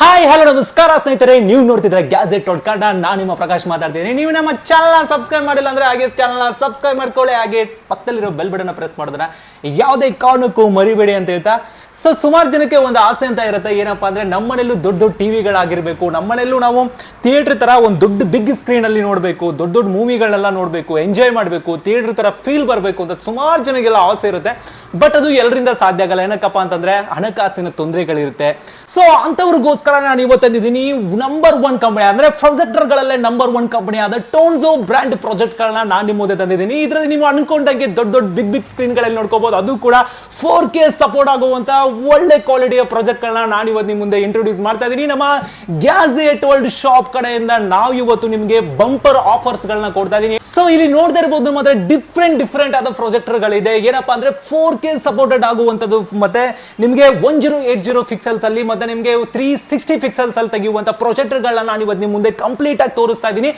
Hi hello ನಮಸ್ಕಾರ ಸ್ನೇಹಿತರೆ. ನೀವು ನೋಡ್ತಿದ್ರೆ ಗ್ಯಾಜೆಟ್ ಕಾರ್ಡ್ ನಾನು ನಿಮ್ಮ ಪ್ರಕಾಶ್ ಮಾತಾಡ್ತೀನಿ. ನೀವು ನಮ್ಮ ಚಾನಲ್ನ ಸಬ್ಸ್ಕ್ರೈಬ್ ಮಾಡಿಲ್ಲ ಅಂದ್ರೆ ಹಾಗೆ ಚಾನಲ್ ಸಬ್ಸ್ಕ್ರೈಬ್ ಮಾಡ್ಕೊಳ್ಳಿ. ಹಾಗೆ ಪಕ್ಕದಲ್ಲಿರೋ ಬೆಲ್ ಬಟನ್ ಪ್ರೆಸ್ ಮಾಡಿದ್ರೆ ಯಾವುದೇ ಕಾರಣಕ್ಕೂ ಮರಿಬೇಡಿ ಅಂತ ಹೇಳ್ತಾ. ಸೊ ಸುಮಾರು ಜನಕ್ಕೆ ಒಂದು ಆಸೆ ಅಂತ ಇರುತ್ತೆ. ಏನಪ್ಪಾ ಅಂದ್ರೆ ನಮ್ಮನೆಯಲ್ಲೂ ದೊಡ್ಡ ದೊಡ್ಡ ಟಿವಿಗಳಾಗಿರ್ಬೇಕು ನಮ್ಮನೆಯಲ್ಲೂ ನಾವು ಥಿಯೇಟರ್ ತರ ಒಂದು ದೊಡ್ಡ ಬಿಗ್ ಸ್ಕ್ರೀನ್ ಅಲ್ಲಿ ನೋಡಬೇಕು. ದೊಡ್ಡ ದೊಡ್ಡ ಮೂವಿಗಳನ್ನೆಲ್ಲ ನೋಡಬೇಕು. ಎಂಜಾಯ್ ಮಾಡಬೇಕು. ಥಿಯೇಟರ್ ತರ ಫೀಲ್ ಬರಬೇಕು ಅಂತ ಸುಮಾರು ಜನಗೆಲ್ಲ ಆಸೆ ಇರುತ್ತೆ. ಬಟ್ ಅದು ಎಲ್ಲರಿಂದ ಸಾಧ್ಯ ಆಗಲ್ಲ. ಏನಕ್ಕಪ್ಪ ಅಂತಂದ್ರೆ ಹಣಕಾಸಿನ ತೊಂದರೆಗಳಿರುತ್ತೆ. ಸೊ ಅಂತವ್ರಿಗೋಸ್ಕರ ನಾನು ಇವತ್ತು ತಂದಿದ್ದೀನಿ ನಂಬರ್ ಒನ್ ಕಂಪನಿ ಅಂದ್ರೆ ಪ್ರೊಜೆಕ್ಟರ್ ಗಳಲ್ಲೇ ನಂಬರ್ ಒನ್ ಕಂಪನಿ ಆದ ಟೋನ್ಸೋ ಬ್ರ್ಯಾಂಡ್ ಪ್ರಾಜೆಕ್ಟ್ ಗಳನ್ನ ನಾನು ನಿಮ್ಮ ಮುಂದೆ ತಂದಿದ್ದೀನಿ. ಇದರಲ್ಲಿ ನೀವು ಅನ್ಕೊಂಡಂಗೆ ದೊಡ್ಡ ದೊಡ್ಡ ಬಿಗ್ ಬಿಗ್ ಸ್ಕ್ರೀನ್ಗಳಲ್ಲಿ ನೋಡ್ಕೋಬಹುದು ಅದು ಕೂಡ ಫೋರ್ ಕೆ ಸಪೋರ್ಟ್ ಆಗುವಂತ ಒಳ್ಳೆ ಕ್ವಾಲಿಟಿಯ ಪ್ರಾಜೆಕ್ಟ್ ಗಳನ್ನ ನಾನು ಇವತ್ತು ನಿಮ್ಮ ಮುಂದೆ ಇಂಟ್ರೊಡ್ಯೂಸ್ ಮಾಡ್ತಾ ಇದ್ದೀನಿ ನಮ್ಮ ಗ್ಯಾಜೆಟ್ ವರ್ಲ್ಡ್ ಶಾಪ್ ಕಡೆಯಿಂದ ನಾವು ಇವತ್ತು ನಿಮಗೆ ಬಂಪರ್ ಆಫರ್ಸ್ ಗಳನ್ನ ಕೊಡ್ತಾ ಇದ್ದೀನಿ ಸೊ ಇಲ್ಲಿ ನೋಡ್ತಾ ಇರಬಹುದು ಮಾತ್ರ ಡಿಫ್ರೆಂಟ್ ಡಿಫ್ರೆಂಟ್ ಆದ ಪ್ರೊಜೆಕ್ಟರ್ ಗಳಿದೆ ಏನಪ್ಪಾ ಅಂದ್ರೆ ಫೋರ್ ಕೆ ಸಪೋರ್ಟೆಡ್ ಆಗುವಂತದ್ದು ಮತ್ತೆ ನಿಮಗೆ one zero eight zero pixels ಅಲ್ಲಿ ಮತ್ತೆ ನಿಮಗೆ ತ್ರೀ ಸಿಕ್ಸ್ಟಿ ಪಿಕ್ಸೆಲ್ಸ್ ಅಲ್ಲಿ ತೆಗೆಯುವಂತ ಪ್ರೊಜೆಕ್ಟರ್ ಗಳನ್ನ ನಾನು ಇವತ್ತು ನಿಮ್ಮ ಮುಂದೆ ಕಂಪ್ಲೀಟ್ ಆಗಿ ತೋರಿಸ್ತಾ ಇದ್ದೀನಿ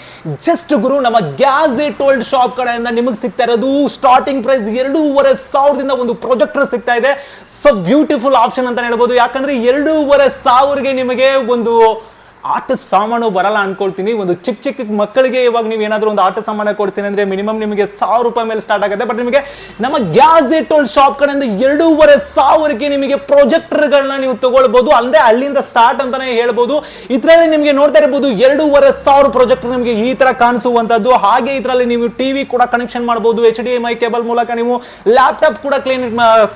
ಜಸ್ಟ್ ಗುರು, ನಮ್ಮ ಗ್ಯಾಜೆಟ್ ಓಲ್ಡ್ ಶಾಪ್ ಕಡೆಯಿಂದ ನಿಮಗೆ ಸಿಗ್ತಾ ಇರೋದು ಸ್ಟಾರ್ಟಿಂಗ್ ಪ್ರೈಸ್ ಎರಡೂವರೆ ಸಾವಿರದಿಂದ ಒಂದು ಪ್ರೊಜೆಕ್ಟರ್ ಸಿಗ್ತಾ ಇದೆ. ಸೊ ಬ್ಯೂಟಿಫುಲ್ ಆಪ್ಷನ್ ಅಂತ ಹೇಳ್ಬೋದು. ಯಾಕಂದ್ರೆ ಎರಡೂವರೆ ಸಾವಿರಗೆ ನಿಮಗೆ ಒಂದು ಆಟ ಸಾಮಾನು ಬರಲ್ಲ ಅನ್ಕೊಳ್ತೀನಿ. ಒಂದು ಚಿಕ್ಕ ಚಿಕ್ಕ ಮಕ್ಕಳಿಗೆ ಇವಾಗ ನೀವು ಏನಾದರೂ ಒಂದು ಆಟ ಸಾಮಾನು ಕೊಡ್ತೀನಿ ಅಂದರೆ ಮಿನಿಮಮ್ ನಿಮಗೆ ಸಾವಿರ ರೂಪಾಯಿ ಮೇಲೆ ಸ್ಟಾರ್ಟ್ ಆಗುತ್ತೆ. ಬಟ್ ನಿಮಗೆ ನಮ್ಮ ಗ್ಯಾಜೆಟ್ ಶಾಪ್ ಕಡೆಯಿಂದ ಎರಡೂವರೆ ಸಾವಿರಕ್ಕೆ ನಿಮಗೆ ಪ್ರೊಜೆಕ್ಟರ್ಗಳನ್ನ ನೀವು ತಗೊಳ್ಬೋದು. ಅಂದ್ರೆ ಅಲ್ಲಿಂದ ಸ್ಟಾರ್ಟ್ ಅಂತಾನೆ ಹೇಳ್ಬೋದು. ಇದರಲ್ಲಿ ನಿಮಗೆ ನೋಡ್ತಾ ಇರಬಹುದು ಎರಡೂವರೆ ಸಾವಿರ ಪ್ರೊಜೆಕ್ಟರ್ ನಿಮಗೆ ಈ ತರ ಕಾಣಿಸುವಂತದ್ದು ಹಾಗೆ ಇದರಲ್ಲಿ ನೀವು ಟಿವಿ ಕೂಡ ಕನೆಕ್ಷನ್ ಮಾಡಬಹುದು H D M I cable ಮೂಲಕ ನೀವು ಲ್ಯಾಪ್ಟಾಪ್ ಕೂಡ ಕ್ಲೀನ್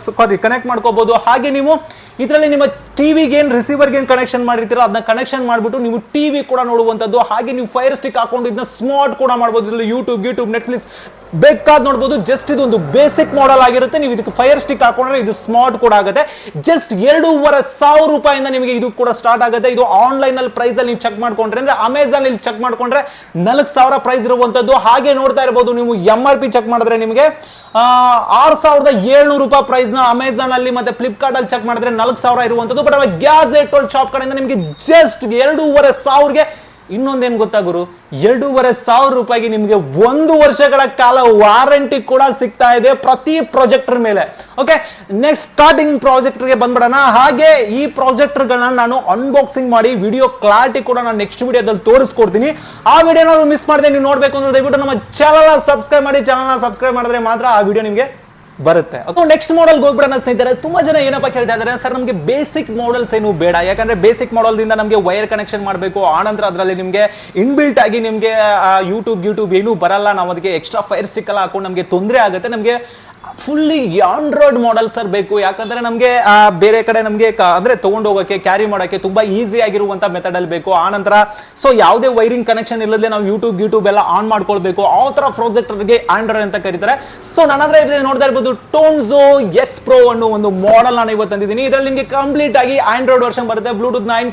ಸಾರಿ ಕನೆಕ್ಟ್ ಮಾಡ್ಕೋಬಹುದು ಹಾಗೆ ನೀವು ಇದರಲ್ಲಿ ನಿಮ್ಮ ಟಿವಿಗೆ ಏನು ರಿಸೀವರ್ಗೆ ಏನು ಕನೆಕ್ಷನ್ ಮಾಡಿರ್ತೀರ ಅದನ್ನ ಕನೆಕ್ಷನ್ ಮಾಡಿಬಿಟ್ಟು ನೀವು ಟಿವಿ ಕೂಡ ನೋಡುವಂಥದ್ದು, ಹಾಗೆ ನೀವು ಫೈರ್ ಸ್ಟಿಕ್ ಹಾಕೊಂಡು ಇದನ್ನ ಸ್ಮಾರ್ಟ್ ಕೂಡ ಮಾಡ್ಬೋದು. ಇದರಲ್ಲಿ ಯೂಟ್ಯೂಬ್ ಯೂಟ್ಯೂಬ್ ನೆಟ್ಫ್ಲಿಕ್ಸ್ ಬೇಕಾದ್ ನೋಡ್ಬೋದು ಜಸ್ಟ್ ಇದು ಒಂದು ಬೇಸಿಕ್ ಮಾಡೆಲ್ ಆಗಿರುತ್ತೆ. ನೀವು ಇದಕ್ಕೆ ಫೈರ್ ಸ್ಟಿಕ್ ಹಾಕೊಂಡ್ರೆ ಇದು ಸ್ಮಾರ್ಟ್ ಕೂಡ ಆಗುತ್ತೆ. ಜಸ್ಟ್ ಎರಡೂವರೆ ಸಾವಿರ ರೂಪಾಯಿಂದ ನಿಮಗೆ ಇದು ಕೂಡ ಸ್ಟಾರ್ಟ್ ಆಗುತ್ತೆ. ಇದು ಆನ್ಲೈನ್ ಅಲ್ಲಿ ಪ್ರೈಸ್ ಅಲ್ಲಿ ನೀವು ಚೆಕ್ ಮಾಡ್ಕೊಂಡ್ರೆ, ಅಂದ್ರೆ ಅಮೆಝಾನ್ ಇಲ್ಲಿ ಚೆಕ್ ಮಾಡ್ಕೊಂಡ್ರೆ ನಾಲ್ಕು ಸಾವಿರ ಪ್ರೈಸ್ ಇರುವಂತದ್ದು. ಹಾಗೆ ನೋಡ್ತಾ ಇರಬಹುದು ನೀವು ಎಂ ಆರ್ ಪಿ ಚೆಕ್ ಮಾಡಿದ್ರೆ ನಿಮಗೆ ಆರು ಸಾವಿರದ ಏಳ್ನೂರು ರೂಪಾಯಿ ಪ್ರೈಸ್ನ ಅಮೆಝಾನ್ ಅಲ್ಲಿ ಮತ್ತೆ ಫ್ಲಿಪ್ಕಾರ್ಟ್ ಅಲ್ಲಿ ಚೆಕ್ ಮಾಡಿದ್ರೆ ನಾಲ್ಕು ಸಾವಿರ ಇರುವಂತದ್ದು. ಬಟ್ ಅವಾಗ ಗ್ಯಾಜೆಟ್ ಶಾಪ್ ಕಡೆಯಿಂದ ನಿಮಗೆ ಜಸ್ಟ್ ಎರಡೂವರೆ ಸಾವಿರಗೆ ಇನ್ನೊಂದೇನು ಗೊತ್ತಾ ಗುರು? ಎರಡೂವರೆ ಸಾವಿರ ರೂಪಾಯಿಗೆ ನಿಮಗೆ ಒಂದು ವರ್ಷಗಳ ಕಾಲ ವಾರಂಟಿ ಕೂಡ ಸಿಗ್ತಾ ಇದೆ ಪ್ರತಿ ಪ್ರಾಜೆಕ್ಟರ್ ಮೇಲೆ. ಓಕೆ ನೆಕ್ಸ್ಟ್ ಸ್ಟಾರ್ಟಿಂಗ್ ಪ್ರಾಜೆಕ್ಟರ್ಗೆ ಬಂದ್ಬಿಡೋಣ. ಹಾಗೆ ಈ ಪ್ರಾಜೆಕ್ಟರ್ಗಳನ್ನ ನಾನು ಅನ್ಬಾಕ್ಸಿಂಗ್ ಮಾಡಿ ವಿಡಿಯೋ ಕ್ಲಾರಿಟಿ ಕೂಡ ನಾನು ನೆಕ್ಸ್ಟ್ ವಿಡಿಯೋದಲ್ಲಿ ತೋರಿಸ್ಕೊಡ್ತೀನಿ. ಆ ವಿಡಿಯೋನ ಮಿಸ್ ಮಾಡಿದೆ ನೀವು ನೋಡಬೇಕು ಅಂದ್ರೆ ದಯವಿಟ್ಟು ನಮ್ಮ ಚಾನಲ್ ಸಬ್ಸ್ಕ್ರೈಬ್ ಮಾಡಿ. ಚಾನಲ್ ಸಬ್ಸ್ಕ್ರೈಬ್ ಮಾಡಿದ್ರೆ ಮಾತ್ರ ಆ ವಿಡಿಯೋ ನಿಮಗೆ ಬರುತ್ತೆ. ನೆಕ್ಸ್ಟ್ ಮಾಡೆಲ್ ಹೋಗ್ಬಿಡೋಣ ಸ್ನೇಹಿತರೆ. ತುಂಬಾ ಜನ ಏನಪ್ಪಾ ಕೇಳ್ತಾ ಇದ್ದಾರೆ? ಸರ್, ನಮಗೆ ಬೇಸಿಕ್ ಮಾಡೆಲ್ಸ್ ಏನು ಬೇಡ. ಯಾಕಂದ್ರೆ ಬೇಸಿಕ್ ಮಾಡಲ್ ದಿಂದ ನಮಗೆ ವೈರ್ ಕನೆಕ್ಷನ್ ಮಾಡಬೇಕು. ಆನಂತರ ಅದರಲ್ಲಿ ನಿಮಗೆ ಇನ್ಬಿಲ್ಟ್ ಆಗಿ ನಿಮಗೆ ಯೂಟ್ಯೂಬ್ ಯೂಟ್ಯೂಬ್ ಏನೂ ಬರಲ್ಲ. ನಾವು ಅದಕ್ಕೆ ಎಕ್ಸ್ಟ್ರಾ ಫೈರ್ ಸ್ಟಿಕ್ ಎಲ್ಲ ಹಾಕೊಂಡು ನಮಗೆ ತೊಂದರೆ ಆಗುತ್ತೆ. ನಮಗೆ ಫುಲ್ಲಿ ಆಂಡ್ರಾಯ್ಡ್ ಮಾಡೆಲ್ ಸರ್ ಬೇಕು. ಯಾಕಂದ್ರೆ ನಮಗೆ ಬೇರೆ ಕಡೆ ನಮಗೆ ಅಂದ್ರೆ ತಗೊಂಡು ಹೋಗೋಕೆ ಕ್ಯಾರಿ ಮಾಡೋಕೆ ತುಂಬಾ ಈಸಿ ಆಗಿರುವಂತ ಮೆಥಡ್ ಅಲ್ಲಿ ಬೇಕು. ಆನಂತರ ಸೊ ಯಾವುದೇ ವೈರಿಂಗ್ ಕನೆಕ್ಷನ್ ಇಲ್ಲದೆ ನಾವು ಯೂಟ್ಯೂಬ್ ಯೂಟ್ಯೂಬ್ ಎಲ್ಲ ಆನ್ ಮಾಡ್ಕೊಳ್ಬೇಕು. ಆ ತರ ಪ್ರಾಜೆಕ್ಟರ್ಗೆ ಆಂಡ್ರಾಯ್ಡ್ ಅಂತ ಕರೀತಾರೆ. ಸೊ ನನ್ನ ಹತ್ರ ನೋಡ್ತಾ ಇರ್ಬೋದು ಟೋನ್ಸೋ ಎಕ್ಸ್ ಪ್ರೋ ಅನ್ನೋ ಒಂದು ಮಾಡೆಲ್ ನಾನು ಇವತ್ತು ತಂದಿದ್ದೀನಿ. ಇದರಲ್ಲಿ ನಿಮಗೆ ಕಂಪ್ಲೀಟ್ ಆಗಿ ಆಂಡ್ರಾಯ್ಡ್ ವರ್ಷನ್ ಬರುತ್ತೆ. Bluetooth nine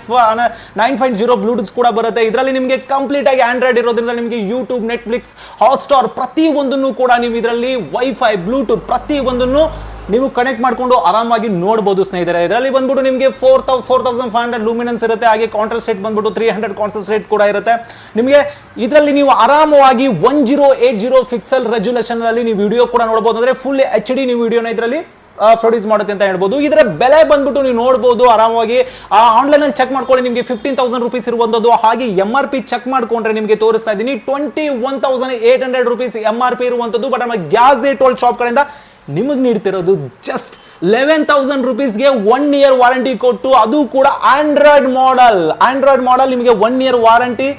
nine point zero Bluetooth ಕೂಡ ಬರುತ್ತೆ. ಇದರಲ್ಲಿ ನಿಮಗೆ ಕಂಪ್ಲೀಟ್ ಆಗಿ ಆಂಡ್ರಾಯ್ಡ್ ಇರೋದ್ರಿಂದ ನಿಮಗೆ ಯೂಟ್ಯೂಬ್ ನೆಟ್ಫ್ಲಿಕ್ಸ್ ಹಾಟ್ಸ್ಟಾರ್ ಪ್ರತಿ ಒಂದನ್ನು ಕೂಡ ನೀವು ಇದರಲ್ಲಿ ವೈಫೈ ಬ್ಲೂಟೂತ್ ಪ್ರತಿ ಒಂದನ್ನು ನೀವು ಕನೆಕ್ಟ್ ಮಾಡಿಕೊಂಡು ಆರಾಮಾಗಿ ನೋಡಬಹುದು ಸ್ನೇಹಿತರೆ. ಇದರಲ್ಲಿ ಬಂದ್ಬಿಟ್ಟು ನಿಮಗೆ four thou four thousand five hundred luminance ಇರುತ್ತೆ, ಹಾಗೆ ಕಾಂಟ್ರಾಸ್ಟ್ ರೇಟ್ ಬಂದ್ಬಿಟ್ಟು ತ್ರೀ ಹಂಡ್ರೆಡ್ ಕಾಂಟ್ರಾಸ್ಟ್ ರೇಟ್ ಕೂಡ ಇರುತ್ತೆ. ನಿಮಗೆ ಇದರಲ್ಲಿ ನೀವು ಆರಾಮವಾಗಿ one zero eight zero pixel resolution ಅಲ್ಲಿ ನೀವು ವಿಡಿಯೋ ಕೂಡ ನೋಡಬಹುದು ಅಂದ್ರೆ ಫುಲ್ ಎಚ್ ಡಿ ನೀವು ವಿಡಿಯೋನ ಇದರಲ್ಲಿ ಪ್ರೊಡ್ಯೂಸ್ ಮಾಡುತ್ತೆ ಅಂತ ಹೇಳ್ಬೋದು. ಇದರ ಬೆಲೆ ಬಂದ್ಬಿಟ್ಟು ನೀವು ನೋಡಬಹುದು ಆರಾಮಾಗಿ ಆನ್ಲೈನ್ ಅಲ್ಲಿ ಚೆಕ್ ಮಾಡ್ಕೊಳ್ಳಿ, ನಿಮಗೆ ಫಿಫ್ಟೀನ್ ತೌಸಂಡ್ ರುಪೀಸ್ ಇರುವಂತದ್ದು ಹಾಗೆ ಎಂ ಆರ್ ಪಿ ಚೆಕ್ ಮಾಡ್ಕೊಂಡ್ರೆ ನಿಮಗೆ ತೋರಿಸ್ತಾ ಇದ್ದೀನಿ. Twenty one thousand eight hundred rupees M R P ಇರುವಂತದ್ದು ಬಟ್ ನಮ್ಮ ಗ್ಯಾಸ್ ಏಟ್ ಶಾಪ್ ಕಡೆಯಿಂದ ನಿಮಗೆ ನೀಡ್ತಿರೋದು ಜಸ್ಟ್ ಲೆವೆನ್ ತೌಸಂಡ್ ರುಪೀಸ್ಗೆ ಒನ್ ಇಯರ್ ವಾರಂಟಿ ಕೊಟ್ಟು, ಅದು ಕೂಡ ಆಂಡ್ರಾಯ್ಡ್ ಮಾಡೆಲ್ ಆಂಡ್ರಾಯ್ಡ್ ಮಾಡೆಲ್ ನಿಮಗೆ ಒನ್ ಇಯರ್ ವಾರಂಟಿ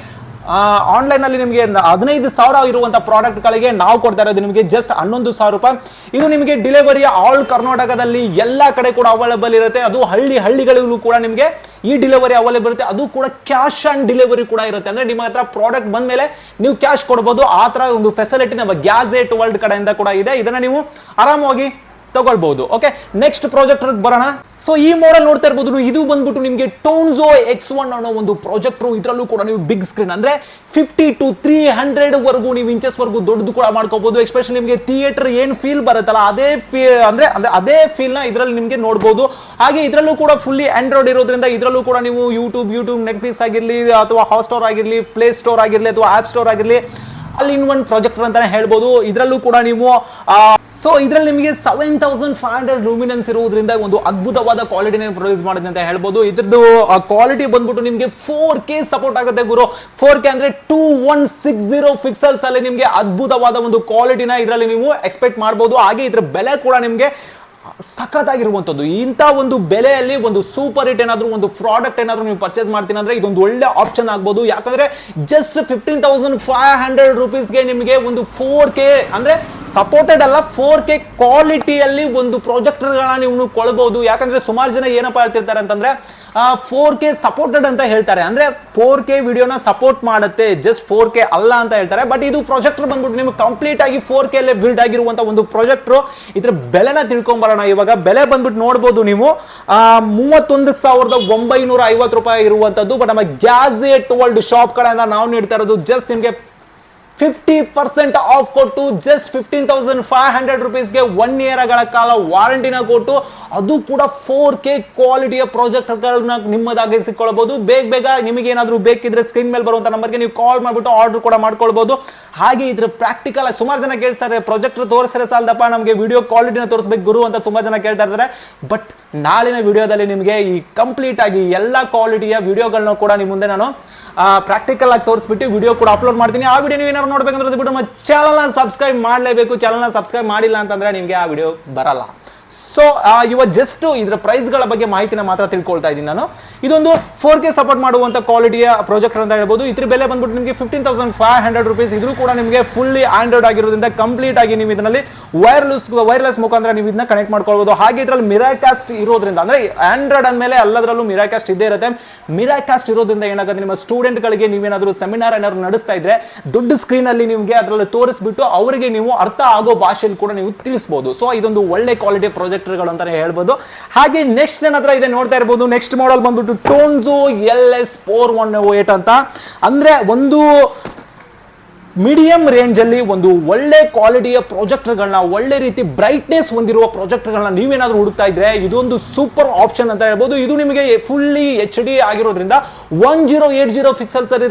ಆನ್ಲೈನ್ ಅಲ್ಲಿ ನಿಮಗೆ ಹದಿನೈದು ಸಾವಿರ ಇರುವಂತ ಪ್ರಾಡಕ್ಟ್ ಗಳಿಗೆ ನಾವು ಕೊಡ್ತಾ ಇರೋದು ನಿಮಗೆ ಜಸ್ಟ್ ಹನ್ನೊಂದು ಸಾವಿರ ರೂಪಾಯಿ. ಇದು ನಿಮಗೆ ಡಿಲಿವರಿ ಆಲ್ ಕರ್ನಾಟಕದಲ್ಲಿ ಎಲ್ಲ ಕಡೆ ಕೂಡ ಅವೈಲೇಬಲ್ ಇರುತ್ತೆ. ಅದು ಹಳ್ಳಿ ಹಳ್ಳಿಗಳಿಗೂ ಕೂಡ ನಿಮಗೆ ಈ ಡಿಲಿವರಿ ಅವೈಲೇಬಲ್ ಇರುತ್ತೆ. ಅದು ಕೂಡ ಕ್ಯಾಶ್ ಆನ್ ಡಿಲಿವರಿ ಕೂಡ ಇರುತ್ತೆ. ಅಂದ್ರೆ ನಿಮ್ಮ ಹತ್ರ ಪ್ರಾಡಕ್ಟ್ ಬಂದ ಮೇಲೆ ನೀವು ಕ್ಯಾಶ್ ಕೊಡಬಹುದು ಆ ತರ ಒಂದು ಫೆಸಿಲಿಟಿ ನಮ್ಮ ಗ್ಯಾಜೆಟ್ ವರ್ಲ್ಡ್ ಕಡೆಯಿಂದ ಕೂಡ ಇದೆ. ಇದನ್ನ ನೀವು ಆರಾಮವಾಗಿ ತಗೊಳ್ಬಹುದು. ಓಕೆ ನೆಕ್ಸ್ಟ್ ಪ್ರಾಜೆಕ್ಟರ್ ಬರೋಣ. ಸೊ ಈ ಮೋಡಲ್ ನೋಡ್ತಾ ಇರ್ಬೋದು, ಇದು ಬಂದ್ಬಿಟ್ಟು ನಿಮಗೆ ಟೋನ್ಸೋ ಎಕ್ಸ್ ಒನ್ ಅನ್ನೋ ಒಂದು ಪ್ರಾಜೆಕ್ಟರ್ ಇದರಲ್ಲೂ ಕೂಡ ನೀವು ಬಿಗ್ ಸ್ಕ್ರೀನ್ ಅಂದ್ರೆ ಫಿಫ್ಟಿ ಟು ತ್ರೀ ಹಂಡ್ರೆಡ್ ವರೆಗೂ ನೀವು ಇಂಚಸ್ ವರ್ಗೂ ದೊಡ್ಡದು ಕೂಡ ಮಾಡ್ಕೋಬಹುದು ಎಸ್ಪೆಷಲಿ ನಿಮಗೆ ಥಿಯೇಟರ್ ಏನ್ ಫೀಲ್ ಬರುತ್ತಲ್ಲ, ಅದೇ ಫೀ ಅಂದ್ರೆ ಅಂದ್ರೆ ಅದೇ ಫೀಲ್ನ ಇದರಲ್ಲಿ ನಿಮಗೆ ನೋಡಬಹುದು ಹಾಗೆ ಇದರಲ್ಲೂ ಕೂಡ ಫುಲ್ಲಿ ಆಂಡ್ರಾಯ್ಡ್ ಇರೋದ್ರಿಂದ ಇದರಲ್ಲೂ ಕೂಡ ನೀವು ಯೂಟ್ಯೂಬ್ ಯೂಟ್ಯೂಬ್ ನೆಟ್ಫ್ಲಿಕ್ಸ್ ಆಗಿರಲಿ, ಅಥವಾ ಹಾಟ್ಸ್ಟಾರ್ ಆಗಿರಲಿ ಪ್ಲೇ ಸ್ಟೋರ್ ಆಗಿರಲಿ, ಅಥವಾ ಆಪ್ ಸ್ಟೋರ್ ಆಗಿರಲಿ ಆಲ್ ಇನ್ ಒನ್ ಪ್ರಾಜೆಕ್ಟರ್ ಅಂತಾನೆ ಹೇಳ್ಬೋದು. ಇದರಲ್ಲೂ ಕೂಡ ನೀವು ಸೊ ಇದರಲ್ಲಿ ನಿಮಗೆ seven thousand five hundred luminance ಇರುವುದರಿಂದ ಒಂದು ಅದ್ಭುತವಾದ ಕ್ವಾಲಿಟಿನ ಪ್ರೊಡ್ಯೂಸ್ ಮಾಡಿದೆ ಅಂತ ಹೇಳ್ಬೋದು. ಇದ್ರದ್ದು ಕ್ವಾಲಿಟಿ ಬಂದ್ಬಿಟ್ಟು ನಿಮಗೆ ಫೋರ್ ಕೆ ಸಪೋರ್ಟ್ ಆಗುತ್ತೆ ಗುರು. ಫೋರ್ ಕೆ ಅಂದ್ರೆ two one six zero pixels ಅಲ್ಲಿ ನಿಮಗೆ ಅದ್ಭುತವಾದ ಒಂದು ಕ್ವಾಲಿಟಿನ ಇದರಲ್ಲಿ ನೀವು ಎಕ್ಸ್ಪೆಕ್ಟ್ ಮಾಡಬಹುದು ಹಾಗೆ ಇದ್ರ ಬೆಲೆ ಕೂಡ ನಿಮಗೆ ಸಖತ್ತಾಗಿರುವಂಥದ್ದು. ಇಂಥ ಒಂದು ಬೆಲೆಯಲ್ಲಿ ಒಂದು ಸೂಪರ್ ಹಿಟ್ ಏನಾದರೂ, ಒಂದು ಪ್ರಾಡಕ್ಟ್ ಏನಾದರೂ ನೀವು ಪರ್ಚೇಸ್ ಮಾಡ್ತೀನಿ ಅಂದ್ರೆ ಇದೊಂದು ಒಳ್ಳೆ ಆಪ್ಷನ್ ಆಗ್ಬೋದು. ಯಾಕಂದ್ರೆ just fifteen thousand five hundred ರುಪೀಸ್ಗೆ ನಿಮಗೆ ಒಂದು ಫೋರ್ ಕೆ ಅಂದ್ರೆ ಸಪೋರ್ಟೆಡ್ ಅಲ್ಲ ಫೋರ್ ಕೆ ಕ್ವಾಲಿಟಿಯಲ್ಲಿ ಒಂದು ಪ್ರಾಜೆಕ್ಟರ್ಗಳನ್ನ ನೀವು ಕೊಳ್ಬೋದು ಯಾಕಂದ್ರೆ ಸುಮಾರು ಜನ ಏನಪ್ಪ ಹೇಳ್ತಿರ್ತಾರೆ ಅಂತಂದ್ರೆ ಫೋರ್ ಕೆ ಸಪೋರ್ಟೆಡ್ ಅಂತ ಹೇಳ್ತಾರೆ. ಅಂದ್ರೆ ಫೋರ್ ಕೆ ವಿಡಿಯೋನ ಸಪೋರ್ಟ್ ಮಾಡುತ್ತೆ. ಜಸ್ಟ್ ಫೋರ್ ಕೆ ಅಲ್ಲ ಅಂತ ಹೇಳ್ತಾರೆ. ಬಟ್ ಇದು ಪ್ರೊಜೆಕ್ಟರ್ ಬಂದ್ಬಿಟ್ಟು ನಿಮ್ಗೆ ಕಂಪ್ಲೀಟ್ ಆಗಿ ಫೋರ್ ಕೆ ಅಲ್ಲೇ ಬಿಲ್ಡ್ ಆಗಿರುವಂತ ಒಂದು ಪ್ರೊಜೆಕ್ಟ್ರು ಇದ್ರ ಬೆಲೆನ ತಿಳ್ಕೊಂಬರೋಣ ಇವಾಗ. ಬೆಲೆ ಬಂದ್ಬಿಟ್ಟು ನೋಡ್ಬೋದು ನೀವು. ಮೂವತ್ತೊಂದು ಸಾವಿರದ ಒಂಬೈನೂರ ಐವತ್ತು ರೂಪಾಯಿ ಇರುವಂತದ್ದು. ಬಟ್ ನಮ್ಮ ಗ್ಯಾಜೆಟ್ ವರ್ಲ್ಡ್ ಶಾಪ್ ಕಡೆಯಿಂದ ನಾವು ನೀಡ್ತಾ ಇರೋದು ಜಸ್ಟ್ ನಿಮಗೆ ಫಿಫ್ಟಿ ಪರ್ಸೆಂಟ್ ಆಫ್ ಕೊಟ್ಟು just fifteen thousand five hundred ರುಪೀಸ್ಗೆ one ಇಯರ್ಗಳ ಕಾಲ ವಾರಂಟಿನ ಕೊಟ್ಟು ಅದು ಕೂಡ ಫೋರ್ ಕೆ ಕ್ವಾಲಿಟಿಯ ಪ್ರಾಜೆಕ್ಟ್ಗಳನ್ನ ನಿಮ್ಮದಾಗಿಸಿಕೊಳ್ಳಬಹುದು ಬೇಗ ಬೇಗ ನಿಮಗೆ ಏನಾದರೂ ಬೇಕಿದ್ರೆ ಸ್ಕ್ರೀನ್ ಮೇಲೆ ಬರುವಂತ ನಂಬರ್ಗೆ ನೀವು ಕಾಲ್ ಮಾಡಿಬಿಟ್ಟು ಆರ್ಡರ್ ಕೂಡ ಮಾಡ್ಕೊಳ್ಬಹುದು. ಹಾಗೆ ಇದ್ರ ಪ್ರಾಕ್ಟಿಕಲ್ ಆಗಿ ಸುಮಾರು ಜನ ಕೇಳ್ತಾರೆ ಪ್ರಾಜೆಕ್ಟ್ ತೋರಿಸಿದ್ರೆ ಸಾಲದಪ್ಪ, ನಮಗೆ ವಿಡಿಯೋ ಕ್ವಾಲಿಟಿನ ತೋರಿಸ್ಬೇಕು ಗುರು ಅಂತ ತುಂಬಾ ಜನ ಕೇಳ್ತಾ ಇದ್ದಾರೆ ಬಟ್ ನಾಳಿನ ವಿಡಿಯೋದಲ್ಲಿ ನಿಮಗೆ ಈ ಕಂಪ್ಲೀಟ್ ಆಗಿ ಎಲ್ಲ ಕ್ವಾಲಿಟಿಯ ವಿಡಿಯೋಗಳನ್ನ ಕೂಡ ನಿಮ್ಮ ಮುಂದೆ ನಾನು ಪ್ರಾಕ್ಟಿಕಲ್ ಆಗಿ ತೋರಿಸ್ಬಿಟ್ಟು ವಿಡಿಯೋ ಕೂಡ ಅಪ್ಲೋಡ್ ಮಾಡ್ತೀನಿ. ಆ ವಿಡಿಯೋ ನೀವು ನೋಡ್ಬೇಕಂದ್ರೆ ಅದು ಬಿಟ್ಟು ನಮ್ಮ ಸಬ್ಸ್ಕ್ರೈಬ್ ಮಾಡಲೇಬೇಕು. ಚಾನಲ್ನ ಸಬ್ಸ್ಕ್ರೈಬ್ ಮಾಡಿಲ್ಲ ಅಂತಂದ್ರೆ ನಿಮಗೆ ಆ ವಿಡಿಯೋ ಬರಲ್ಲ. ಸೊ ಇವ ಜಸ್ಟ್ ಇದರ ಪ್ರೈಸ್ಗಳ ಬಗ್ಗೆ ಮಾಹಿತಿನ ಮಾತ್ರ ತಿಳ್ಕೊಳ್ತಾ ಇದ್ದೀನಿ ನಾನು. ಇದೊಂದು ಫೋರ್ ಕೆ ಸಪೋರ್ಟ್ ಮಾಡುವಂತ ಕ್ವಾಲಿಟಿಯ ಪ್ರಾಜೆಕ್ಟರ್ ಅಂತ ಹೇಳ್ಬೋದು. ಇದ್ರ ಬೆಲೆ ಬಂದ್ಬಿಟ್ಟು ನಿಮಗೆ fifteen thousand five hundred rupees ಇದ್ರೂ ಕೂಡ ನಿಮಗೆ ಫುಲ್ಲಿ ಆಂಡ್ರಾಯ್ಡ್ ಆಗಿರೋದ್ರಿಂದ ಕಂಪ್ಲೀಟ್ ಆಗಿ ನೀವು ಇದರಲ್ಲಿ ವೈರ್ಲೆಸ್ ವೈರ್ಲೆಸ್ ಮುಖಾಂತರ ನೀವು ಇದನ್ನ ಕನೆಕ್ಟ್ ಮಾಡ್ಕೊಳ್ಬೋದು. ಹಾಗೆ ಇದರಲ್ಲಿ ಮಿರಾಕಾಸ್ಟ್ ಇರೋದ್ರಿಂದ, ಅಂದ್ರೆ ಆಂಡ್ರಾಯ್ಡ್ ಅಂದಮೇಲೆ ಎಲ್ಲದರಲ್ಲೂ ಮಿರಾಕಾಸ್ಟ್ ಇದ್ದೇ ಇರುತ್ತೆ. ಮಿರಾಕಾಸ್ಟ್ ಇರೋದ್ರಿಂದ ಏನಾಗುತ್ತೆ? ನಿಮ್ಮ ಸ್ಟೂಡೆಂಟ್ಗಳಿಗೆ ನೀವೇನಾದರೂ ಸೆಮಿನಾರ್ ಏನಾದ್ರು ನಡೆಸ್ತಾ ಇದ್ರೆ ದೊಡ್ಡ ಸ್ಕ್ರೀನ್ ಅಲ್ಲಿ ನಿಮಗೆ ಅದರಲ್ಲಿ ತೋರಿಸ್ಬಿಟ್ಟು ಅವರಿಗೆ ನೀವು ಅರ್ಥ ಆಗೋ ಭಾಷೆಯಲ್ಲಿ ಕೂಡ ನೀವು ತಿಳಿಸಬಹುದು ಸೊ ಇದೊಂದು ಒಳ್ಳೆ ಕ್ವಾಲಿಟಿ ಪ್ರಾಜೆಕ್ಟರ್ಗಳು ಅಂತಾನೆ ಹೇಳ್ಬೋದು. ಹಾಗೆ ನೆಕ್ಸ್ಟ್ ನನ್ನ ಹತ್ರ ಇದೆ ನೋಡ್ತಾ ಇರ್ಬೋದು. ನೆಕ್ಸ್ಟ್ ಮಾಡಲ್ ಬಂದ್ಬಿಟ್ಟು ಟೋನ್ಸು L S four one eight ಅಂತ. ಅಂದ್ರೆ ಒಂದು ಮೀಡಿಯಂ ರೇಂಜ್ ಅಲ್ಲಿ ಒಂದು ಒಳ್ಳೆ ಕ್ವಾಲಿಟಿಯ ಪ್ರಾಜೆಕ್ಟರ್ಗಳನ್ನ, ಒಳ್ಳೆ ರೀತಿ ಬ್ರೈಟ್ನೆಸ್ ಹೊಂದಿರುವ ಪ್ರಾಜೆಕ್ಟರ್ಗಳನ್ನ ನೀವೇನಾದರೂ ಹುಡುಕ್ತಾ ಇದ್ರೆ ಇದೊಂದು ಸೂಪರ್ ಆಪ್ಷನ್ ಅಂತ ಹೇಳ್ಬೋದು. ಇದು ನಿಮಗೆ ಫುಲ್ಲಿ ಎಚ್ ಡಿ ಆಗಿರೋದ್ರಿಂದ one zero eight zero pixel ಸರಿ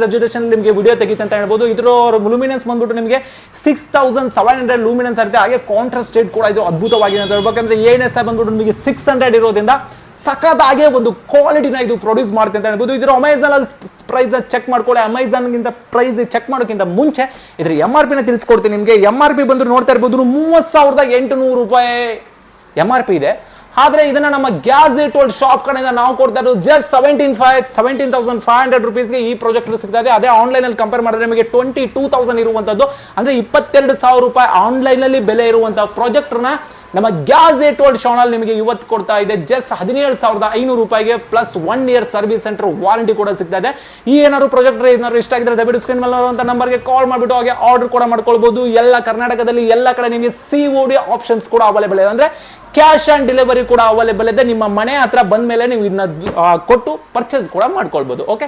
ನಿಮಗೆ ವಿಡಿಯೋ ತೆಗಿತೆ ಅಂತ ಹೇಳ್ಬೋದು. ಇದರ ಲೂಮಿನೆನ್ಸ್ ಬಂದ್ಬಿಟ್ಟು ನಿಮಗೆ six thousand seven hundred luminance ಇರುತ್ತೆ ಹಾಗೆ ಕಾಂಟ್ರಾಸ್ಟ್ ರೇಟ್ ಕೂಡ ಇದು ಅದ್ಭುತವಾಗಿದೆ ಅಂತ ಹೇಳ್ಬೇಕಂದ್ರೆ ಏನ್ ಎಸ್ ಬಂದ್ಬಿಟ್ಟು ನಿಮಗೆ ಸಿಕ್ಸ್ ಹಂಡ್ರೆಡ್ ಇರೋದ್ರಿಂದ ಸಖತ್ತಾಗೆ ಒಂದು ಕ್ವಾಲಿಟಿನ ಇದು ಪ್ರೊಡ್ಯೂಸ್ ಮಾಡುತ್ತೆ ಅಂತ ಹೇಳ್ಬೋದು. ಇದರ ಅಮೆಝಾನಲ್ಲಿ ಅಲ್ಲಿ ಪ್ರೈಸ್ ಚೆಕ್ ಮಾಡ್ಕೊಳ್ಳಿ. ಅಮೆಝಾನ್ಗಿಂತ ಪ್ರೈಸ್ ಚೆಕ್ ಮಾಡೋಕ್ಕಿಂತ ಮುಂಚೆ ಇದ್ರ ಎಂ ಆರ್ ಪಿನ ತಿಳಿಸ್ಕೊಡ್ತೀನಿ ನಿಮಗೆ. ಎಂ ಆರ್ ಪಿ ಬಂದು ನೋಡ್ತಾ ಇರ್ಬೋದು ಮೂವತ್ತು ಸಾವಿರದ ಎಂಟುನೂರು ರೂಪಾಯಿ ಎಂ ಆರ್ ಪಿ ಇದೆ. ಆದರೆ ಇದನ್ನ ನಮ್ಮ ಗ್ಯಾಜೆಟ್ ಓಲ್ಡ್ ಶಾಪ್ ಕಡೆಯಿಂದ ನಾವು ಕೊಡ್ತಾ ಇರೋದು just seventeen five seventeen thousand five hundred ರುಪೀಸ್ಗೆ ಈ ಪ್ರಾಜೆಕ್ಟ್ ಸಿಗ್ತಾ ಇದೆ. ಅದೇ ಆನ್ಲೈನ್ ಅಲ್ಲಿ ಕಂಪೇರ್ ಮಾಡಿದ್ರೆ ನಿಮಗೆ ಟ್ವೆಂಟಿ ಟೂ ತೌಸಂಡ್ ಇರುವಂತದ್ದು. ಅಂದ್ರೆ ಇಪ್ಪತ್ತೆರಡು ಸಾವಿರ ರೂಪಾಯಿ ಆನ್ಲೈನ್ ಅಲ್ಲಿ ಬೆಲೆ ಇರುವಂಥ ಪ್ರಾಜೆಕ್ಟ್ನ ನಮ್ಮ ಗ್ಯಾಜೆಟ್ ವರ್ಲ್ಡ್ ಶಾನಲ್ ನಿಮಗೆ ಇವತ್ತು ಕೊಡ್ತಾ ಇದೆ. ಜಸ್ಟ್ ಹದಿನೇಳು ಸಾವಿರದ ಐನೂರು ರೂಪಾಯಿಗೆ plus one year service centre warranty ಕೂಡ ಸಿಗ್ತಾ ಇದೆ. ಈ ಏನಾದ್ರು ಪ್ರಾಜೆಕ್ಟ್ ಏನಾದ್ರು ಇಷ್ಟ ಆಗಿದ್ರೆ ದಯವಿಟ್ಟು ಸ್ಕ್ರೀನ್ ಮೇಲೆ ಅಂತ ನಂಬರ್ಗೆ ಕಾಲ್ ಮಾಡಿಬಿಟ್ಟು ಹಾಗೆ ಆರ್ಡರ್ ಕೂಡ ಮಾಡ್ಕೊಳ್ಬಹುದು ಎಲ್ಲ ಕರ್ನಾಟಕದಲ್ಲಿ ಎಲ್ಲ ಕಡೆ ನಿಮಗೆ ಸಿ ಓ ಆಪ್ಷನ್ಸ್ ಕೂಡ ಅವೈಲೇಬಲ್ ಇದೆ. ಅಂದ್ರೆ ಕ್ಯಾಶ್ ಆನ್ ಡೆಲಿವರಿ ಕೂಡ ಅವೈಲೇಬಲ್ ಇದೆ. ನಿಮ್ಮ ಮನೆ ಹತ್ರ ಬಂದ ಮೇಲೆ ನೀವು ಇದನ್ನ ಕೊಟ್ಟು ಪರ್ಚೇಸ್ ಕೂಡ ಮಾಡ್ಕೊಳ್ಬಹುದು ಓಕೆ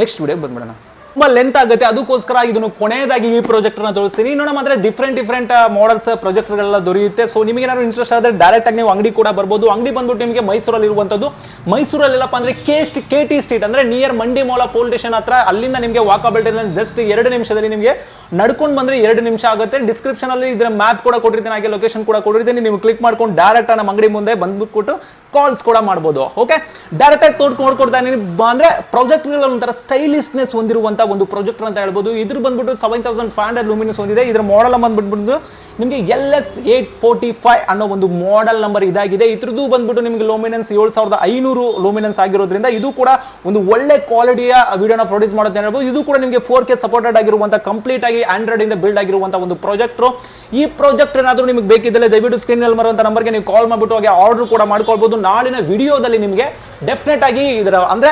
ನೆಕ್ಸ್ಟ್ ವಿಡಿಯೋಗೆ ಬಂದ್ಬಿಡೋಣ. ತುಂಬಾ ಲೆಂತ್ ಆಗುತ್ತೆ. ಅದಕ್ಕೋಸ್ಕರ ಇದನ್ನು ಕೊನೆಯದಾಗಿ ಈ ಪ್ರಾಜೆಕ್ಟ್ ತೋರಿಸ್ತೀನಿ. ಇನ್ನೊಂದು ಮಾತ್ರ ಡಿಫ್ರೆಂಟ್ ಡಿಫ್ರೆಂಟ್ ಮಾಡಲ್ಸ್ ಪ್ರಾಜೆಕ್ಟ್ ಗಳೆಲ್ಲ ದೊರೆಯುತ್ತೆ. ಸೊ ನಿಮಗೆ ಏನಾದ್ರು ಇಂಟ್ರೆಸ್ಟ್ ಆದ್ರೆ ಡೈರೆಕ್ಟ್ ಆಗಿ ನೀವು ಅಂಗಡಿ ಕೂಡ ಬರ್ಬೋದು. ಅಂಗಡಿ ಬಂದ್ಬಿಟ್ಟು ನಿಮಗೆ ಮೈಸೂರಲ್ಲಿ ಇರುವಂತದ್ದು ಮೈಸೂರಲ್ಲಿ ಎಲ್ಲಪ್ಪ ಅಂದ್ರೆ ಕೆ ಕೆ ಟಿ ಸ್ಟ್ರೀಟ್ ಅಂದ್ರೆ near Mandi Mohalla pole station ಹತ್ರ. ಅಲ್ಲಿಂದ ನಿಮಗೆ ವಾಕಬಿಲಿಟಿ ಜಸ್ಟ್ ಎರಡು ನಿಮಿಷದಲ್ಲಿ ನಿಮಗೆ ನಡ್ಕೊಂಡು ಬಂದ್ರೆ ಎರಡು ನಿಮಿಷ ಆಗುತ್ತೆ. ಡಿಸ್ಕ್ರಿಪ್ಷನ್ ಅಲ್ಲಿ ಇದರ ಮ್ಯಾಪ್ ಕೂಡ ಕೊಟ್ಟಿರ್ತೀನಿ. ಹಾಗೆ ಲೊಕೇಶನ್ ಕೂಡ ಕೊಟ್ಟಿರ್ತೀನಿ. ನೀವು ಕ್ಲಿಕ್ ಮಾಡ್ಕೊಂಡು ಡೈರೆಕ್ಟ್ ನಮ್ಮ ಅಂಗಡಿ ಮುಂದೆ ಬಂದ್ಬಿಟ್ಟು ಕಾಲ್ಸ್ ಕೂಡ ಮಾಡಬಹುದು ಓಕೆ ಡೈರೆಕ್ಟ್ ಆಗಿ ತೋಟ ನೋಡ್ಕೊಡ್ತಾ ಅಂದ್ರೆ ಪ್ರಾಜೆಕ್ಟ್ ಒಂಥರ ಸ್ಟೈಲಿಶ್ನೆಸ್ ಹೊಂದಿರುವಂತ ಒಂದು ಪ್ರಾಜೆಕ್ಟ್ ಅಂತ ಹೇಳ್ಬೋದು. ಇದ್ರ ಬಂದ್ಬಿಟ್ಟು seven thousand five hundred luminous ಹೊಂದಿದೆ ಇದ್ರ ಮಾಡೆಲ್ ಬಂದ್ಬಿಟ್ಟು ನಿಮಗೆ L S eight forty five ಅನ್ನೋ ಒಂದು ಮಾಡೆಲ್ ನಂಬರ್ ಇದಾಗಿದೆ. ಇದ್ರದ್ದು ಬಂದ್ಬಿಟ್ಟು ನಿಮಗೆ ಲೂಮಿನೆನ್ಸ್ ಏಳು ಸಾವಿರದ ಐನೂರು ಲೂಮಿನೆನ್ಸ್ ಆಗಿರೋದ್ರಿಂದ ಇದು ಕೂಡ ಒಂದು ಒಳ್ಳೆ ಕ್ವಾಲಿಟಿಯ ವಿಡಿಯೋನ ಪ್ರೊಡ್ಯೂಸ್ ಅಂತ ಹೇಳ್ಬೋದು. ಇದು ಕೂಡ ನಿಮಗೆ ಫೋರ್ ಕೆ ಸಪೋರ್ಟೆಡ್ ಆಗಿರುವಂತಹ ಕಂಪ್ಲೀಟ್ ಆಗಿ ಆಂಡ್ರಾಯ್ಡ್ ಇಂದ ಬಿಲ್ಡ್ ಆಗಿರುವಂತಹ ಒಂದು ಪ್ರಾಜೆಕ್ಟ್ ಈ ಪ್ರಾಜೆಕ್ಟ್ ಏನಾದರೂ ನಿಮಗೆ ಬೇಕಿದ್ದರೆ ದಯವಿಟ್ಟು ಸ್ಕ್ರೀನ್ ಅಲ್ಲಿ ಬರುವಂತಹ ನಂಬರ್ಗೆ ನೀವು ಕಾಲ್ ಮಾಡ್ಬಿಟ್ಟು ಹಾಗೆ ಆರ್ಡರ್ ಕೂಡ ಮಾಡ್ಕೊಳ್ಬಹುದು ನಾಳಿನ ವಿಡಿಯೋದಲ್ಲಿ ನಿಮಗೆ ಡೆಫಿನೆಟ್ ಆಗಿ ಇದರ ಅಂದ್ರೆ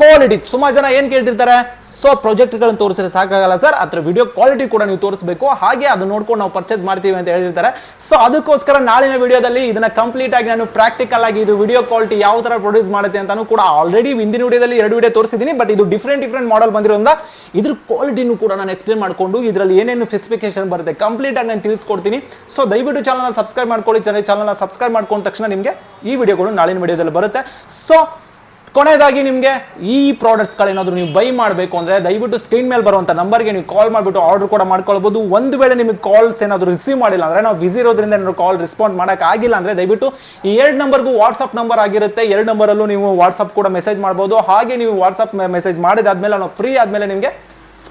ಕ್ವಾಲಿಟಿ ಸುಮಾರು ಜನ ಏನ್ ಕೇಳ್ತಿರ್ತಾರೆ? ಸೊ ಪ್ರಾಜೆಕ್ಟ್ಗಳನ್ನು ತೋರಿಸಿದ್ರೆ ಸಾಕಾಗಲ್ಲ ಸರ್ ಅದ್ರ ವಿಡಿಯೋ ಕ್ವಾಲಿಟಿ ಕೂಡ ನೀವು ತೋರಿಸಬೇಕು. ಹಾಗೆ ಅದು ನೋಡ್ಕೊಂಡು ನಾವು ಪರ್ಚೇಸ್ ಮಾಡ್ತೀವಿ ಅಂತ ಹೇಳಿರ್ತಾರೆ. ಸೊ ಅದಕ್ಕೋಸ್ಕರ ನಾಳಿನ ವಿಡಿಯೋದಲ್ಲಿ ಇದನ್ನ ಕಂಪ್ಲೀಟ್ ಆಗಿ ನಾನು ಪ್ರಾಕ್ಟಿಕಲ್ ಆಗಿ ಇದು ವಿಡಿಯೋ ಕ್ವಾಲಿಟಿ ಯಾವ ತರ ಪ್ರೊಡ್ಯೂಸ್ ಮಾಡುತ್ತೆ ಅಂತಾನು ಕೂಡ ಆಲ್ರೆಡಿ ಹಿಂದಿನ ವಿಡಿಯೋದಲ್ಲಿ ಎರಡು ವಿಡಿಯೋ ತೋರಿಸಿದ್ದೀನಿ. ಬಟ್ ಇದು ಡಿಫ್ರೆಂಟ್ ಡಿಫ್ರೆಂಟ್ ಮಾಡಲ್ ಬಂದಿರೋದ್ರಿಂದ ಇದ್ರ ಕ್ವಾಲಿಟಿನೂ ಕೂಡ ನಾನು ಎಕ್ಸ್ಪ್ಲೇನ್ ಮಾಡಿಕೊಂಡು ಇದರಲ್ಲಿ ಏನೇನು ಸ್ಪೆಸಿಫಿಕೇಶನ್ ಬರುತ್ತೆ ಕಂಪ್ಲೀಟ್ ಆಗಿ ನಾನು ತಿಳಿಸ್ಕೊಡ್ತೀನಿ. ಸೊ ದಯವಿಟ್ಟು ಚಾನಲ್ನ ಸಬ್ಸ್ಕ್ರೈಬ್ ಮಾಡ್ಕೊಳ್ಳಿ. ಚಾನಲ್ನ ಸಬ್ಸ್ಕ್ರೈಬ್ ಮಾಡ್ಕೊಂಡ ತಕ್ಷಣ ನಿಮಗೆ ಈ ವಿಡಿಯೋಗಳು ನಾಳಿನ ವಿಡಿಯೋದಲ್ಲಿ ಬರುತ್ತೆ. ಸೊ ಕೊನೆಯದಾಗಿ ನಿಮಗೆ ಈ ಪ್ರಾಡಕ್ಟ್ಸ್ಗಳೇನಾದರೂ ನೀವು ಬೈ ಮಾಡಬೇಕು ಅಂದರೆ ದಯವಿಟ್ಟು ಸ್ಕ್ರೀನ್ ಮೇಲೆ ಬರುವಂಥ ನಂಬರ್ಗೆ ನೀವು ಕಾಲ್ ಮಾಡಿಬಿಟ್ಟು ಆರ್ಡರ್ ಕೂಡ ಮಾಡ್ಕೊಳ್ಬೋದು. ಒಂದು ವೇಳೆ ನಿಮಗೆ ಕಾಲ್ಸ್ ಏನಾದರೂ ರಿಸೀವ್ ಮಾಡಿಲ್ಲ ಅಂದರೆ, ನಾವು ಬಿಸಿ ಇರೋದ್ರಿಂದ ಏನಾದರೂ ಕಾಲ್ ರೆಸ್ಪಾಂಡ್ ಮಾಡೋಕ್ಕಾಗಿಲ್ಲ ಅಂದರೆ ದಯವಿಟ್ಟು ಈ ಎರಡು ನಂಬರ್ಗೂ ವಾಟ್ಸಪ್ ನಂಬರ್ ಆಗಿರುತ್ತೆ. ಎರಡು ನಂಬರಲ್ಲೂ ನೀವು ವಾಟ್ಸಪ್ ಕೂಡ ಮೆಸೇಜ್ ಮಾಡ್ಬೋದು. ಹಾಗೆ ನೀವು ವಾಟ್ಸಪ್ ಮೆಸೇಜ್ ಮಾಡಿದಾದ್ಮೇಲೆ, ನಾವು ಫ್ರೀ ಆದಮೇಲೆ ನಿಮಗೆ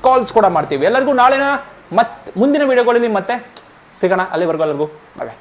ಕಾಲ್ಸ್ ಕೂಡ ಮಾಡ್ತೀವಿ. ಎಲ್ಲರಿಗೂ ನಾಳೆನ ಮತ್ತೆ ಮುಂದಿನ ವೀಡಿಯೋಗಳಲ್ಲಿ ಮತ್ತೆ ಸಿಗೋಣ. ಅಲ್ಲಿವರೆಗೂ ಎಲ್ಲರಿಗೂ ಬಾಯ್